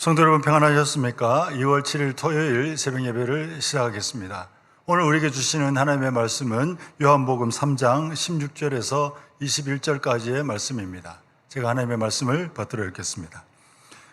성도 여러분 평안하셨습니까? 2월 7일 토요일 새벽 예배를 시작하겠습니다. 오늘 우리에게 주시는 하나님의 말씀은 요한복음 3장 16절에서 21절까지의 말씀입니다. 제가 하나님의 말씀을 받들어 읽겠습니다.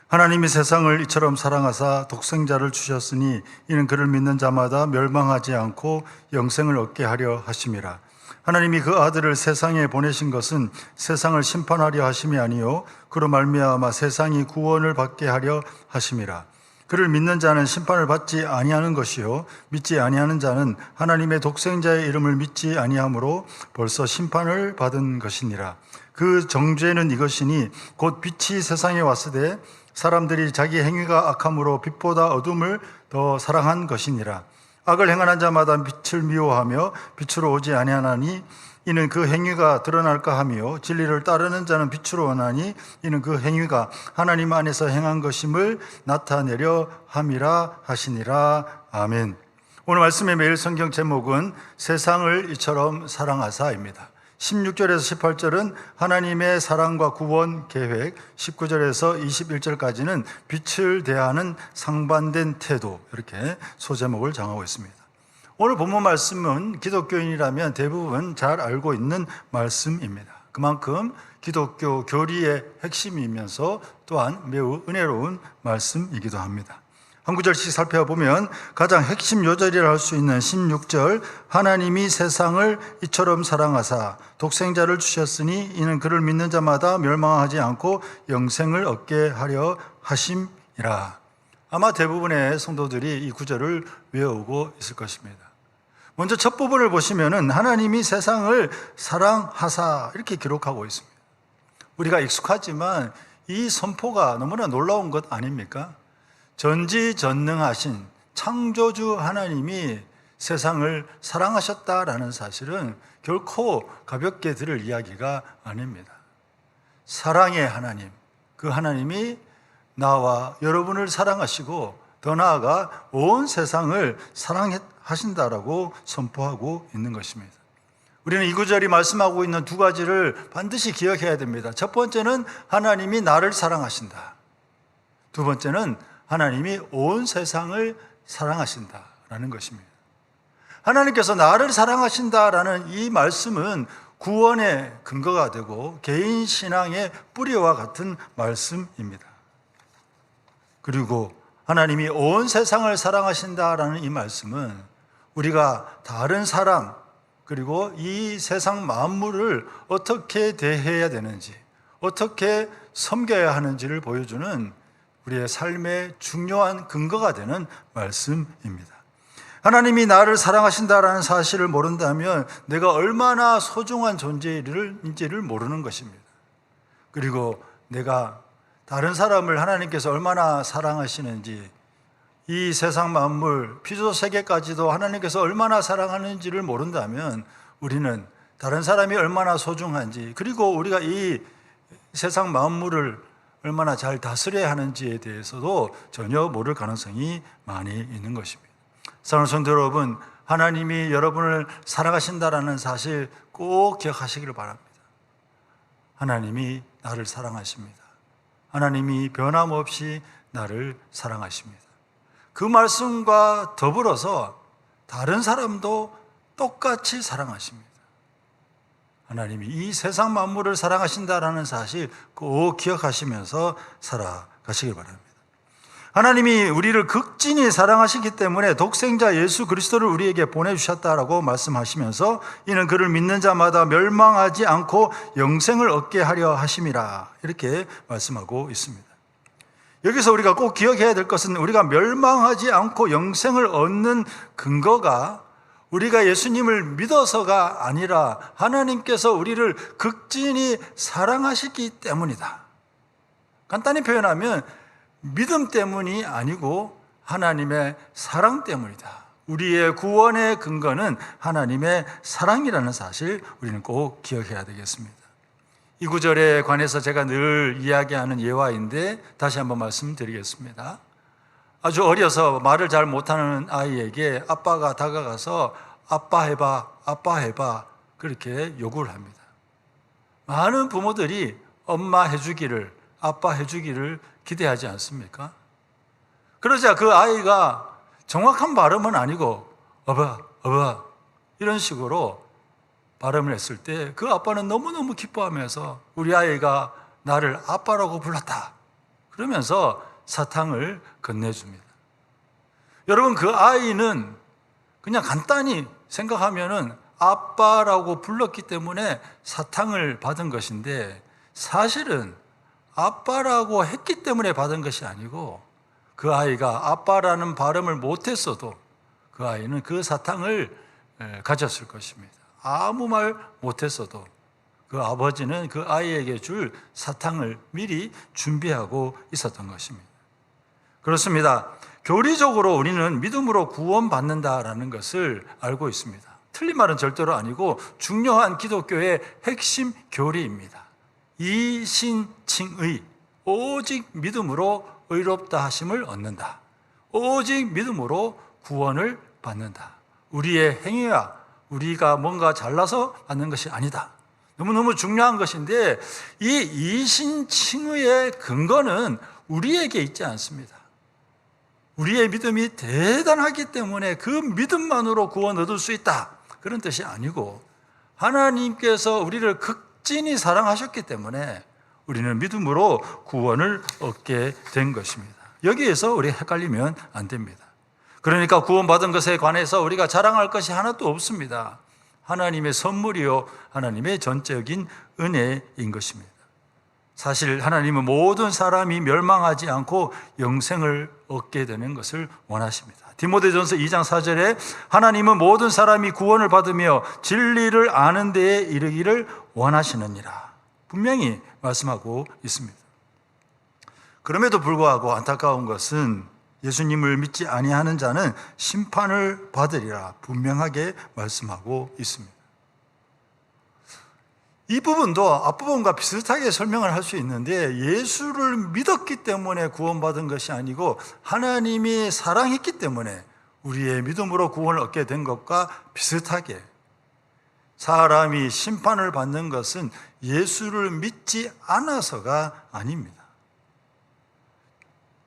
하나님이 세상을 이처럼 사랑하사 독생자를 주셨으니 이는 그를 믿는 자마다 멸망하지 않고 영생을 얻게 하려 하심이라. 하나님이 그 아들을 세상에 보내신 것은 세상을 심판하려 하심이 아니요 그로 말미암아 세상이 구원을 받게 하려 하심이라. 그를 믿는 자는 심판을 받지 아니하는 것이요 믿지 아니하는 자는 하나님의 독생자의 이름을 믿지 아니하므로 벌써 심판을 받은 것이니라. 그 정죄는 이것이니 곧 빛이 세상에 왔으되 사람들이 자기 행위가 악함으로 빛보다 어둠을 더 사랑한 것이니라. 악을 행하는 자마다 빛을 미워하며 빛으로 오지 아니하나니 이는 그 행위가 드러날까 하며 진리를 따르는 자는 빛으로 오나니 이는 그 행위가 하나님 안에서 행한 것임을 나타내려 함이라 하시니라 아멘. 오늘 말씀의 매일 성경 제목은 세상을 이처럼 사랑하사입니다. 16절에서 18절은 하나님의 사랑과 구원 계획, 19절에서 21절까지는 빛을 대하는 상반된 태도, 이렇게 소제목을 정하고 있습니다. 오늘 본문 말씀은 기독교인이라면 대부분 잘 알고 있는 말씀입니다. 그만큼 기독교 교리의 핵심이면서 또한 매우 은혜로운 말씀이기도 합니다. 한 구절씩 살펴보면 가장 핵심 요절이라 할 수 있는 16절 하나님이 세상을 이처럼 사랑하사 독생자를 주셨으니 이는 그를 믿는 자마다 멸망하지 않고 영생을 얻게 하려 하심이라. 아마 대부분의 성도들이 이 구절을 외우고 있을 것입니다. 먼저 첫 부분을 보시면은 하나님이 세상을 사랑하사 이렇게 기록하고 있습니다. 우리가 익숙하지만 이 선포가 너무나 놀라운 것 아닙니까? 전지전능하신 창조주 하나님이 세상을 사랑하셨다라는 사실은 결코 가볍게 들을 이야기가 아닙니다. 사랑의 하나님, 그 하나님이 나와 여러분을 사랑하시고 더 나아가 온 세상을 사랑하신다라고 선포하고 있는 것입니다. 우리는 이 구절이 말씀하고 있는 두 가지를 반드시 기억해야 됩니다. 첫 번째는 하나님이 나를 사랑하신다. 두 번째는 하나님이 온 세상을 사랑하신다라는 것입니다. 하나님께서 나를 사랑하신다라는 이 말씀은 구원의 근거가 되고 개인 신앙의 뿌리와 같은 말씀입니다. 그리고 하나님이 온 세상을 사랑하신다라는 이 말씀은 우리가 다른 사람 그리고 이 세상 만물을 어떻게 대해야 되는지 어떻게 섬겨야 하는지를 보여주는 우리의 삶의 중요한 근거가 되는 말씀입니다. 하나님이 나를 사랑하신다라는 사실을 모른다면 내가 얼마나 소중한 존재인지를 모르는 것입니다. 그리고 내가 다른 사람을 하나님께서 얼마나 사랑하시는지 이 세상 만물, 피조 세계까지도 하나님께서 얼마나 사랑하는지를 모른다면 우리는 다른 사람이 얼마나 소중한지 그리고 우리가 이 세상 만물을 얼마나 잘 다스려야 하는지에 대해서도 전혀 모를 가능성이 많이 있는 것입니다. 사랑하는 성도 여러분, 하나님이 여러분을 사랑하신다라는 사실 꼭 기억하시기를 바랍니다. 하나님이 나를 사랑하십니다. 하나님이 변함없이 나를 사랑하십니다. 그 말씀과 더불어서 다른 사람도 똑같이 사랑하십니다. 하나님이 이 세상 만물을 사랑하신다라는 사실 꼭 기억하시면서 살아가시길 바랍니다. 하나님이 우리를 극진히 사랑하시기 때문에 독생자 예수 그리스도를 우리에게 보내주셨다라고 말씀하시면서 이는 그를 믿는 자마다 멸망하지 않고 영생을 얻게 하려 하심이라 이렇게 말씀하고 있습니다. 여기서 우리가 꼭 기억해야 될 것은 우리가 멸망하지 않고 영생을 얻는 근거가 우리가 예수님을 믿어서가 아니라 하나님께서 우리를 극진히 사랑하시기 때문이다. 간단히 표현하면 믿음 때문이 아니고 하나님의 사랑 때문이다. 우리의 구원의 근거는 하나님의 사랑이라는 사실 우리는 꼭 기억해야 되겠습니다. 이 구절에 관해서 제가 늘 이야기하는 예화인데 다시 한번 말씀드리겠습니다. 아주 어려서 말을 잘 못하는 아이에게 아빠가 다가가서 아빠 해봐, 아빠 해봐 그렇게 요구를 합니다. 많은 부모들이 엄마 해주기를, 아빠 해주기를 기대하지 않습니까? 그러자 그 아이가 정확한 발음은 아니고 어바 어바 이런 식으로 발음을 했을 때 그 아빠는 너무너무 기뻐하면서 우리 아이가 나를 아빠라고 불렀다. 그러면서 사탕을 건네줍니다. 여러분 그 아이는 그냥 간단히 생각하면은 아빠라고 불렀기 때문에 사탕을 받은 것인데 사실은 아빠라고 했기 때문에 받은 것이 아니고 그 아이가 아빠라는 발음을 못했어도 그 아이는 그 사탕을 에, 가졌을 것입니다. 아무 말 못했어도 그 아버지는 그 아이에게 줄 사탕을 미리 준비하고 있었던 것입니다. 그렇습니다. 교리적으로 우리는 믿음으로 구원받는다라는 것을 알고 있습니다. 틀린 말은 절대로 아니고 중요한 기독교의 핵심 교리입니다. 이신칭의 오직 믿음으로 의롭다 하심을 얻는다. 오직 믿음으로 구원을 받는다. 우리의 행위와 우리가 뭔가 잘나서 받는 것이 아니다. 너무너무 중요한 것인데 이 이신칭의의 근거는 우리에게 있지 않습니다. 우리의 믿음이 대단하기 때문에 그 믿음만으로 구원 얻을 수 있다. 그런 뜻이 아니고 하나님께서 우리를 극진히 사랑하셨기 때문에 우리는 믿음으로 구원을 얻게 된 것입니다. 여기에서 우리 헷갈리면 안 됩니다. 그러니까 구원받은 것에 관해서 우리가 자랑할 것이 하나도 없습니다. 하나님의 선물이요, 하나님의 전적인 은혜인 것입니다. 사실 하나님은 모든 사람이 멸망하지 않고 영생을 얻게 되는 것을 원하십니다. 디모데전서 2장 4절에 하나님은 모든 사람이 구원을 받으며 진리를 아는 데에 이르기를 원하시느니라. 분명히 말씀하고 있습니다. 그럼에도 불구하고 안타까운 것은 예수님을 믿지 아니하는 자는 심판을 받으리라 분명하게 말씀하고 있습니다. 이 부분도 앞부분과 비슷하게 설명을 할 수 있는데 예수를 믿었기 때문에 구원받은 것이 아니고 하나님이 사랑했기 때문에 우리의 믿음으로 구원을 얻게 된 것과 비슷하게 사람이 심판을 받는 것은 예수를 믿지 않아서가 아닙니다.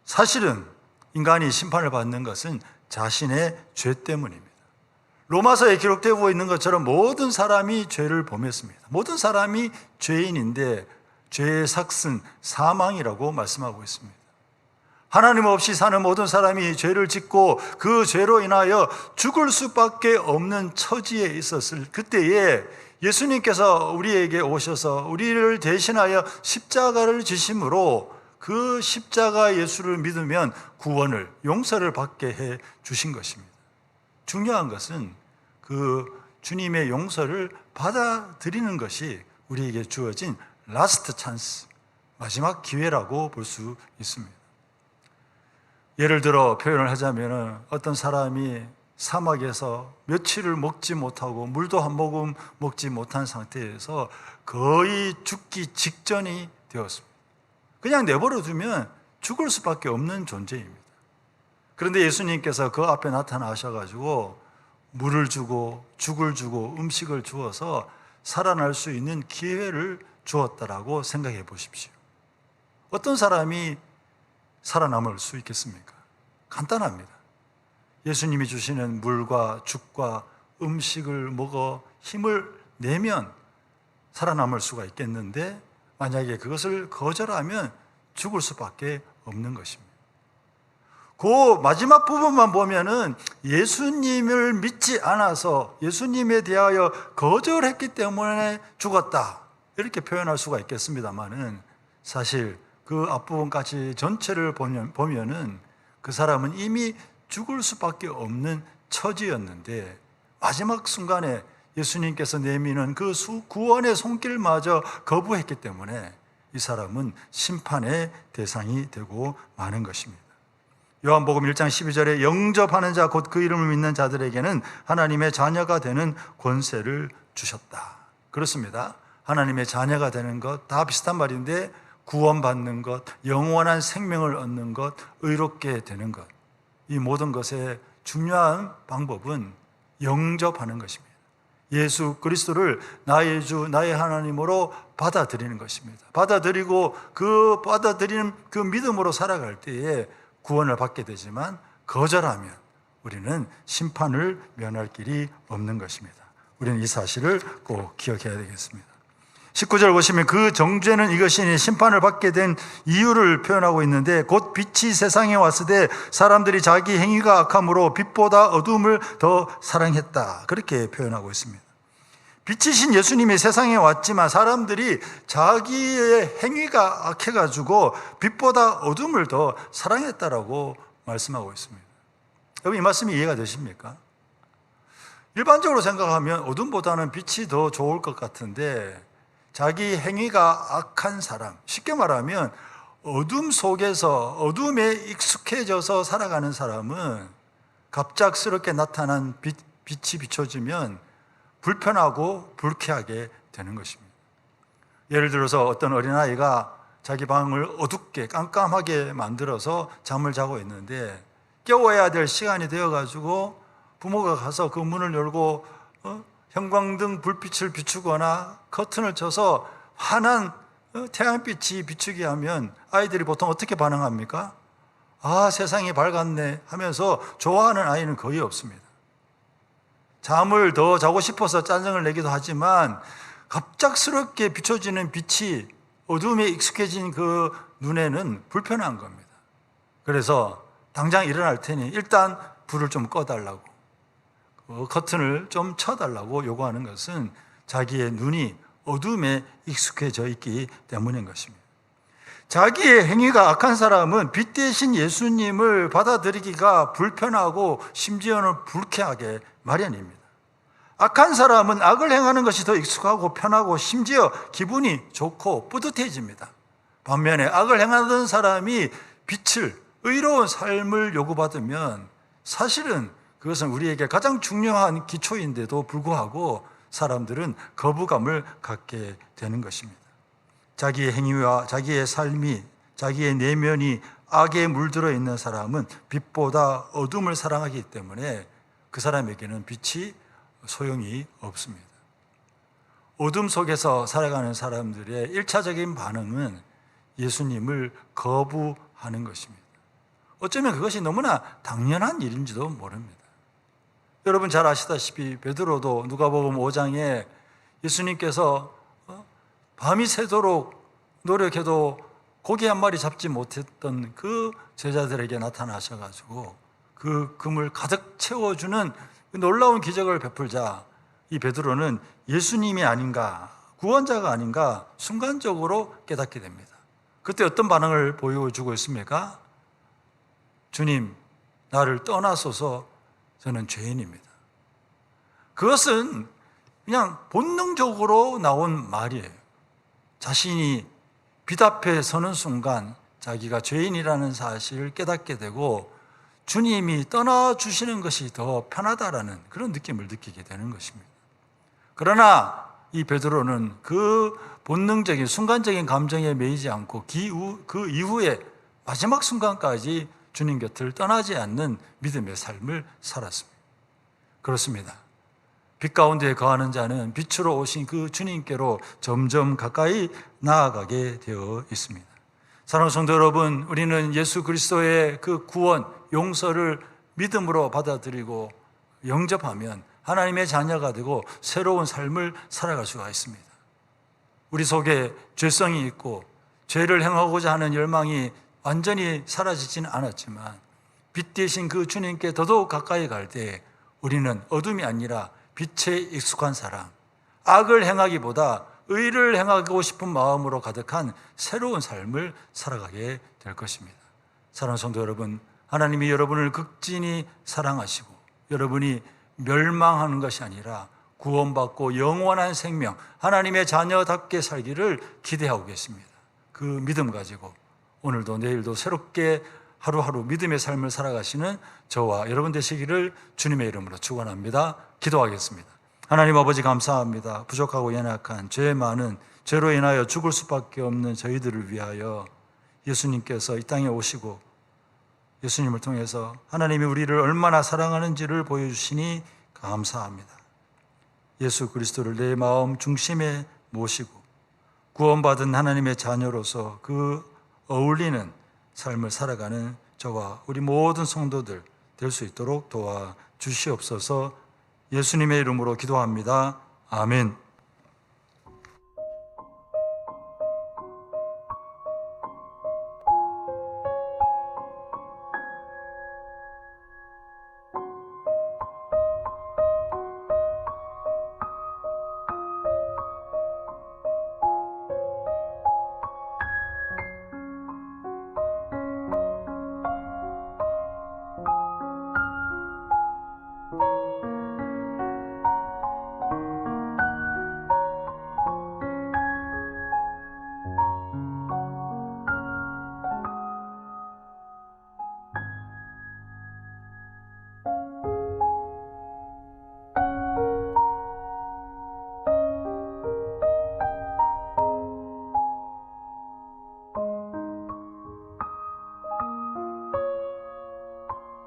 사실은 인간이 심판을 받는 것은 자신의 죄 때문입니다. 로마서에 기록되고 있는 것처럼 모든 사람이 죄를 범했습니다. 모든 사람이 죄인인데 죄의 삭은 사망이라고 말씀하고 있습니다. 하나님 없이 사는 모든 사람이 죄를 짓고 그 죄로 인하여 죽을 수밖에 없는 처지에 있었을 그때에 예수님께서 우리에게 오셔서 우리를 대신하여 십자가를 지심으로 그 십자가 예수를 믿으면 구원을 용서를 받게 해 주신 것입니다. 중요한 것은 그 주님의 용서를 받아들이는 것이 우리에게 주어진 라스트 찬스, 마지막 기회라고 볼 수 있습니다. 예를 들어 표현을 하자면 어떤 사람이 사막에서 며칠을 먹지 못하고 물도 한 모금 먹지 못한 상태에서 거의 죽기 직전이 되었습니다. 그냥 내버려 두면 죽을 수밖에 없는 존재입니다. 그런데 예수님께서 그 앞에 나타나셔가지고 물을 주고 죽을 주고 음식을 주어서 살아날 수 있는 기회를 주었다라고 생각해 보십시오. 어떤 사람이 살아남을 수 있겠습니까? 간단합니다. 예수님이 주시는 물과 죽과 음식을 먹어 힘을 내면 살아남을 수가 있겠는데 만약에 그것을 거절하면 죽을 수밖에 없는 것입니다. 그 마지막 부분만 보면은 예수님을 믿지 않아서 예수님에 대하여 거절했기 때문에 죽었다. 이렇게 표현할 수가 있겠습니다만은 사실 그 앞부분까지 전체를 보면은 그 사람은 이미 죽을 수밖에 없는 처지였는데 마지막 순간에 예수님께서 내미는 그 구원의 손길마저 거부했기 때문에 이 사람은 심판의 대상이 되고 마는 것입니다. 요한복음 1장 12절에 영접하는 자 곧 그 이름을 믿는 자들에게는 하나님의 자녀가 되는 권세를 주셨다. 그렇습니다. 하나님의 자녀가 되는 것 다 비슷한 말인데 구원받는 것, 영원한 생명을 얻는 것, 의롭게 되는 것. 이 모든 것의 중요한 방법은 영접하는 것입니다. 예수 그리스도를 나의 주, 나의 하나님으로 받아들이는 것입니다. 받아들이고 그 받아들이는 그 믿음으로 살아갈 때에 구원을 받게 되지만 거절하면 우리는 심판을 면할 길이 없는 것입니다. 우리는 이 사실을 꼭 기억해야 되겠습니다. 19절 보시면 그 정죄는 이것이니 심판을 받게 된 이유를 표현하고 있는데 곧 빛이 세상에 왔을 때 사람들이 자기 행위가 악함으로 빛보다 어둠을 더 사랑했다. 그렇게 표현하고 있습니다. 빛이신 예수님이 세상에 왔지만 사람들이 자기의 행위가 악해가지고 빛보다 어둠을 더 사랑했다라고 말씀하고 있습니다. 여러분 이 말씀이 이해가 되십니까? 일반적으로 생각하면 어둠보다는 빛이 더 좋을 것 같은데 자기 행위가 악한 사람, 쉽게 말하면 어둠 속에서 어둠에 익숙해져서 살아가는 사람은 갑작스럽게 나타난 빛, 빛이 비춰지면 불편하고 불쾌하게 되는 것입니다. 예를 들어서 어떤 어린아이가 자기 방을 어둡게 깜깜하게 만들어서 잠을 자고 있는데 깨워야 될 시간이 되어가지고 부모가 가서 그 문을 열고 어? 형광등 불빛을 비추거나 커튼을 쳐서 환한 어, 태양빛이 비추게 하면 아이들이 보통 어떻게 반응합니까? 아, 세상이 밝았네 하면서 좋아하는 아이는 거의 없습니다. 잠을 더 자고 싶어서 짜증을 내기도 하지만 갑작스럽게 비춰지는 빛이 어둠에 익숙해진 그 눈에는 불편한 겁니다. 그래서 당장 일어날 테니 일단 불을 좀 꺼달라고 그 커튼을 좀 쳐달라고 요구하는 것은 자기의 눈이 어둠에 익숙해져 있기 때문인 것입니다. 자기의 행위가 악한 사람은 빛 대신 예수님을 받아들이기가 불편하고 심지어는 불쾌하게 마련입니다. 악한 사람은 악을 행하는 것이 더 익숙하고 편하고 심지어 기분이 좋고 뿌듯해집니다. 반면에 악을 행하던 사람이 빛을 의로운 삶을 요구받으면 사실은 그것은 우리에게 가장 중요한 기초인데도 불구하고 사람들은 거부감을 갖게 되는 것입니다. 자기의 행위와 자기의 삶이 자기의 내면이 악에 물들어 있는 사람은 빛보다 어둠을 사랑하기 때문에 그 사람에게는 빛이 소용이 없습니다. 어둠 속에서 살아가는 사람들의 일차적인 반응은 예수님을 거부하는 것입니다. 어쩌면 그것이 너무나 당연한 일인지도 모릅니다. 여러분 잘 아시다시피 베드로도 누가복음 5장에 예수님께서 어? 밤이 새도록 노력해도 고기 한 마리 잡지 못했던 그 제자들에게 나타나셔가지고 그 금을 가득 채워주는 그 놀라운 기적을 베풀자 이 베드로는 예수님이 아닌가 구원자가 아닌가 순간적으로 깨닫게 됩니다. 그때 어떤 반응을 보여주고 있습니까? 주님, 나를 떠나소서 저는 죄인입니다. 그것은 그냥 본능적으로 나온 말이에요. 자신이 빛 앞에 서는 순간 자기가 죄인이라는 사실을 깨닫게 되고 주님이 떠나주시는 것이 더 편하다라는 그런 느낌을 느끼게 되는 것입니다. 그러나 이 베드로는 그 본능적인 순간적인 감정에 매이지 않고 그 이후에 마지막 순간까지 주님 곁을 떠나지 않는 믿음의 삶을 살았습니다. 그렇습니다. 빛 가운데 거하는 자는 빛으로 오신 그 주님께로 점점 가까이 나아가게 되어 있습니다. 사랑하는 성도 여러분, 우리는 예수 그리스도의 그 구원, 용서를 믿음으로 받아들이고 영접하면 하나님의 자녀가 되고 새로운 삶을 살아갈 수가 있습니다. 우리 속에 죄성이 있고 죄를 행하고자 하는 열망이 완전히 사라지지는 않았지만 빛 대신 그 주님께 더더욱 가까이 갈 때 우리는 어둠이 아니라 빛에 익숙한 사람, 악을 행하기보다 의를 행하고 싶은 마음으로 가득한 새로운 삶을 살아가게 될 것입니다. 사랑하는 성도 여러분, 하나님이 여러분을 극진히 사랑하시고 여러분이 멸망하는 것이 아니라 구원받고 영원한 생명, 하나님의 자녀답게 살기를 기대하고 계십니다. 그 믿음 가지고 오늘도 내일도 새롭게 하루하루 믿음의 삶을 살아가시는 저와 여러분 되시기를 주님의 이름으로 축원합니다. 기도하겠습니다. 하나님 아버지 감사합니다. 부족하고 연약한 죄 많은 죄로 인하여 죽을 수밖에 없는 저희들을 위하여 예수님께서 이 땅에 오시고 예수님을 통해서 하나님이 우리를 얼마나 사랑하는지를 보여주시니 감사합니다. 예수 그리스도를 내 마음 중심에 모시고 구원받은 하나님의 자녀로서 그 어울리는 삶을 살아가는 저와 우리 모든 성도들 될 수 있도록 도와 주시옵소서 예수님의 이름으로 기도합니다. 아멘.